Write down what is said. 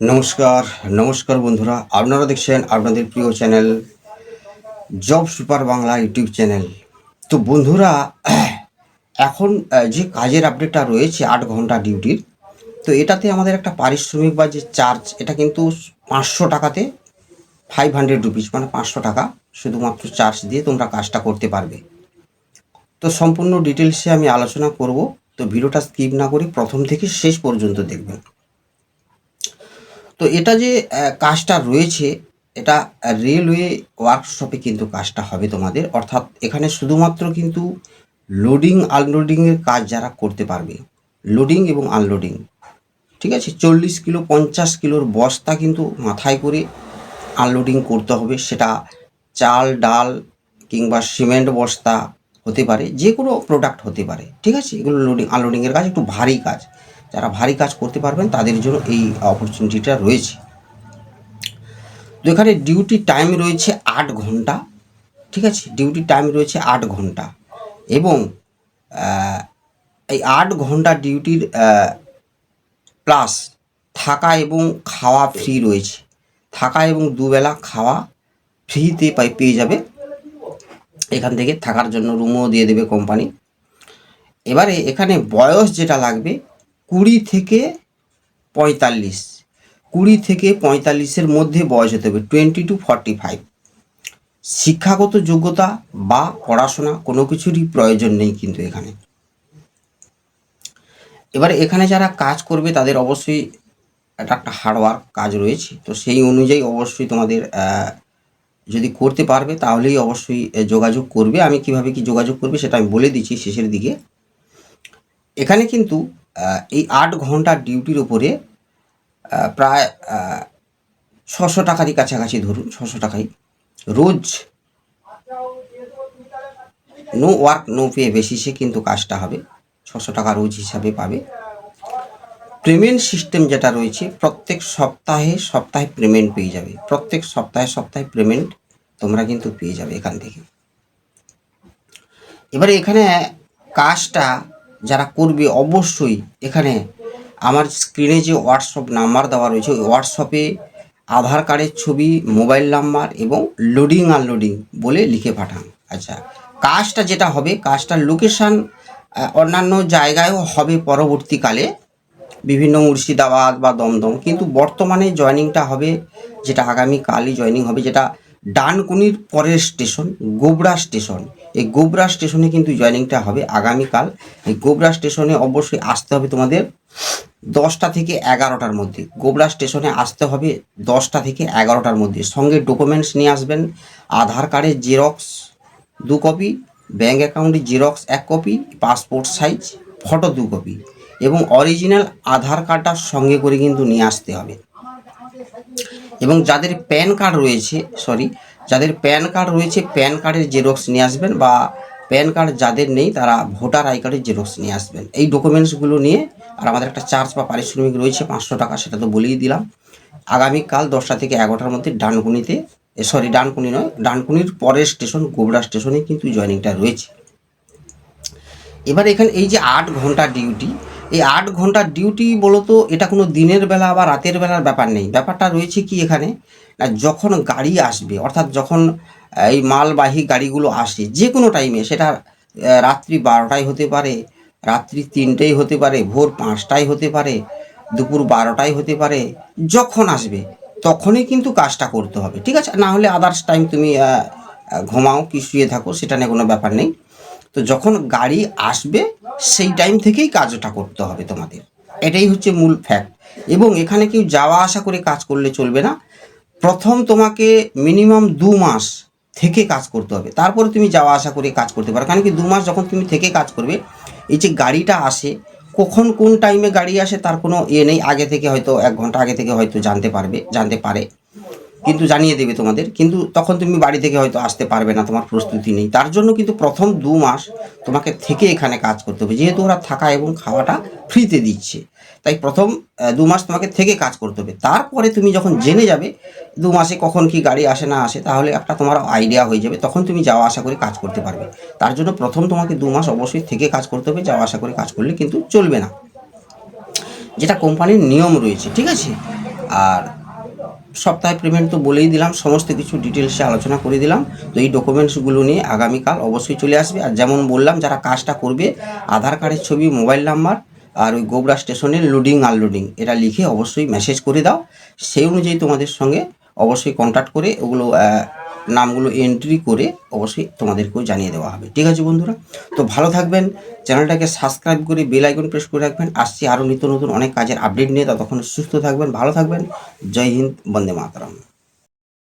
নমস্কার নমস্কার বন্ধুরা। আপনারা দেখছেন আপনাদের প্রিয় channel job super Bangla YouTube channel. তো বন্ধুরা, এখন যে কাজের আপডেটটা রয়েছে, আট ঘণ্টা ডিউটির তো এটাতে আমাদের একটা পারিশ্রমিক বা যে চার্জ এটা কিন্তু পাঁচশো টাকাতে ফাইভ হান্ড্রেড রুপিস মানে পাঁচশো টাকা শুধুমাত্র চার্জ দিয়ে তোমরা কাজটা করতে পারবে। তো সম্পূর্ণ ডিটেলসে আমি আলোচনা করব। তো ভিডিওটা স্কিপ না করে প্রথম থেকে শেষ পর্যন্ত দেখবেন। তো এটা যে কাজটা রয়েছে, এটা রেলওয়ে ওয়ার্কশপে কিন্তু কাজটা হবে তোমাদের। অর্থাৎ এখানে শুধুমাত্র কিন্তু লোডিং আনলোডিংয়ের কাজ যারা করতে পারবে লোডিং এবং আনলোডিং ঠিক আছে? চল্লিশ কিলো, পঞ্চাশ কিলোর বস্তা কিন্তু মাথায় করে আনলোডিং করতে হবে। সেটা চাল, ডাল কিংবা সিমেন্ট বস্তা হতে পারে যে কোনো প্রোডাক্ট হতে পারে, ঠিক আছে? এগুলো লোডিং আনলোডিংয়ের কাজ, একটু ভারী কাজ। যারা ভারী কাজ করতে পারবেন, তাদের জন্য এই অপরচুনিটিটা রয়েছে। তো এখানে ডিউটি টাইম রয়েছে আট ঘণ্টা, ঠিক আছে? ডিউটি টাইম রয়েছে আট ঘণ্টা এবং এই আট ঘণ্টা ডিউটির প্লাস থাকা এবং খাওয়া ফ্রি রয়েছে। থাকা এবং দুবেলা খাওয়া ফ্রিতে পেয়ে যাবে। এখান থেকে থাকার জন্য রুমও দিয়ে দেবে কোম্পানি এবারে এখানে বয়স যেটা লাগবে কুড়ি থেকে পঁয়তাল্লিশ। কুড়ি থেকে পঁয়তাল্লিশের মধ্যে বয়স হতে হবে টোয়েন্টি টু ফর্টি ফাইভ শিক্ষাগত যোগ্যতা বা পড়াশোনা কোনো কিছুরই প্রয়োজন নেই কিন্তু এখানে। এবারে এখানে যারা কাজ করবে তাদের অবশ্যই এটা একটা হার্ডওয়ার্ক কাজ রয়েছে। তো সেই অনুযায়ী অবশ্যই তোমাদের যদি করতে পারবে তাহলেই অবশ্যই যোগাযোগ করবে। আমি কীভাবে কি যোগাযোগ করবে সেটা আমি বলে দিচ্ছি শেষের দিকে। এখানে কিন্তু এই আট ঘণ্টা ডিউটির আহ, প্রায় ছশো টাকারই কাছাকাছি ধরুন ছশো টাকাই। রোজ নো ওয়ার্ক নো পে বেসিসে কিন্তু কাজটা হবে। ছশো টাকা রোজ হিসাবে পাবে। পেমেন্ট সিস্টেম যেটা রয়েছে প্রত্যেক সপ্তাহে সপ্তাহে পেমেন্ট পেয়ে যাবে। প্রত্যেক সপ্তাহে সপ্তাহে পেমেন্ট তোমরা কিন্তু পেয়ে যাবে এখান থেকে। এবারে এখানে কাজটা যারা করবে অবশ্যই এখানে আমার স্ক্রিনে যে হোয়াটসঅ্যাপ নাম্বার দেওয়া রয়েছে, ওই হোয়াটসঅ্যাপে আধার কার্ডের ছবি মোবাইল নাম্বার এবং লোডিং আনলোডিং বলে লিখে পাঠান। আচ্ছা কাজটা যেটা হবে কাজটার লোকেশান অন্যান্য জায়গায়ও হবে পরবর্তীকালে। বিভিন্ন মুর্শিদাবাদ বা দমদম, কিন্তু বর্তমানে জয়নিংটা হবে, যেটা আগামীকালই জয়নিং হবে, যেটা ডানকুনির পরের স্টেশন, গোবরা স্টেশন। এই গোবরা স্টেশনে কিন্তু জয়নিংটা হবে আগামীকাল। এই গোবরা স্টেশনে অবশ্যই আসতে হবে তোমাদের দশটা থেকে এগারোটার মধ্যে। গোবরা স্টেশনে আসতে হবে দশটা থেকে এগারোটার মধ্যে। সঙ্গে ডকুমেন্টস নিয়ে আসবেন, আধার কার্ডের জেরক্স দু কপি ব্যাঙ্ক অ্যাকাউন্টের জেরক্স এক কপি, পাসপোর্ট সাইজ ফটো দু কপি এবং অরিজিনাল আধার কার্ডটা সঙ্গে করে কিন্তু নিয়ে আসতে হবে। এবং যাদের প্যান কার্ড রয়েছে সরি যাদের প্যান কার্ড রয়েছে, প্যান কার্ডের জেরক্স নিয়ে আসবেন বা প্যান কার্ড যাদের নেই, তারা ভোটার আই কার্ডের জেরক্স নিয়ে আসবেন। এই ডকুমেন্টসগুলো নিয়ে আর আমাদের একটা চার্জ বা পারিশ্রমিক রয়েছে, পাঁচশো টাকা, সেটা তো বলেই দিলাম। আগামীকাল দশটা থেকে এগারোটার মধ্যে ডানকুনিতে সরি ডানকুনি নয়, ডানকুনির পরের স্টেশন, গোবরা স্টেশনে কিন্তু জয়নিংটা রয়েছে। এবার এখানে এই যে আট ঘণ্টা ডিউটি এই আট ঘণ্টার ডিউটি বলতো, এটা কোনো দিনের বেলা বা রাতের বেলার ব্যাপার নেই। ব্যাপারটা রয়েছে কি এখানে? না, যখন গাড়ি আসবে, অর্থাৎ যখন এই মালবাহী গাড়িগুলো আসে, যে কোনো টাইমে সেটা রাত্রি বারোটায় হতে পারে, রাত্রি তিনটেই হতে পারে, ভোর পাঁচটায় হতে পারে, দুপুর বারোটায় হতে পারে, যখন আসবে, তখনই কিন্তু কাজটা করতে হবে, ঠিক আছে? না হলে আদার্স টাইম তুমি ঘুমাও কি শুয়ে থাকো, সেটা নিয়ে কোনো ব্যাপার নেই। তো যখন গাড়ি আসবে, সেই টাইম থেকেই কাজটা করতে হবে তোমাদের। এটাই হচ্ছে মূল ফ্যাক্ট এবং এখানে কেউ যাওয়া আসা করে কাজ করলে চলবে না। প্রথম তোমাকে মিনিমাম দু মাস থেকে কাজ করতে হবে। তারপরে তুমি যাওয়া আসা করে কাজ করতে পারো। কারণ কি, দু মাস যখন তুমি থেকে কাজ করবে, এই যে গাড়িটা আসে, কখন কোন টাইমে গাড়ি আসে তার কোনো ইয়ে নেই। আগে থেকে হয়তো এক ঘণ্টা আগে থেকে হয়তো জানতে পারবে, জানতে পারে। কিন্তু জানিয়ে দেবে তোমাদের। কিন্তু তখন তুমি বাড়ি থেকে হয়তো আসতে পারবে না, তোমার প্রস্তুতি নেই। তার জন্য কিন্তু প্রথম দু মাস তোমাকে থেকে এখানে কাজ করতে হবে। যেহেতু ওরা থাকা এবং খাওয়াটা ফ্রিতে দিচ্ছে, তাই প্রথম দু মাস তোমাকে থেকে কাজ করতে হবে। তারপরে তুমি যখন জেনে যাবে দু মাসে কখন কি গাড়ি আসে না আসে, তাহলে একটা তোমার আইডিয়া হয়ে যাবে, তখন তুমি যাওয়া আসা করে কাজ করতে পারবে। তার জন্য প্রথম তোমাকে দু মাস অবশ্যই থেকে কাজ করতে হবে, যাওয়া আসা করে কাজ করলে কিন্তু চলবে না। যেটা কোম্পানির নিয়ম রয়েছে, ঠিক আছে? আর সপ্তাহে পেমেন্ট তো বলেই দিলাম, সমস্ত কিছু ডিটেলসে আলোচনা করে দিলাম। তো এই ডকুমেন্টসগুলো নিয়ে আগামীকাল অবশ্যই চলে আসবে। আর যেমন বললাম, যারা কাজটা করবে, আধার কার্ডের ছবি মোবাইল নাম্বার আর ওই গোবরা স্টেশনের লোডিং আনলোডিং এটা লিখে অবশ্যই মেসেজ করে দাও। সেই অনুযায়ী তোমাদের সঙ্গে অবশ্যই কন্ট্যাক্ট করে ওগুলো নামগুলো এন্ট্রি করে অবশ্যই তোমাদেরকেও জানিয়ে দেওয়া হবে। ঠিক আছে বন্ধুরা? তো ভালো থাকবেন, চ্যানেলটাকে সাবস্ক্রাইব করে বেল আইকন প্রেস করে রাখবেন। আসছি আরও নিত্য নতুন অনেক কাজের আপডেট নিয়ে, ততক্ষণ সুস্থ থাকবেন, ভালো থাকবেন। জয় হিন্দ, বন্দে মাতরম।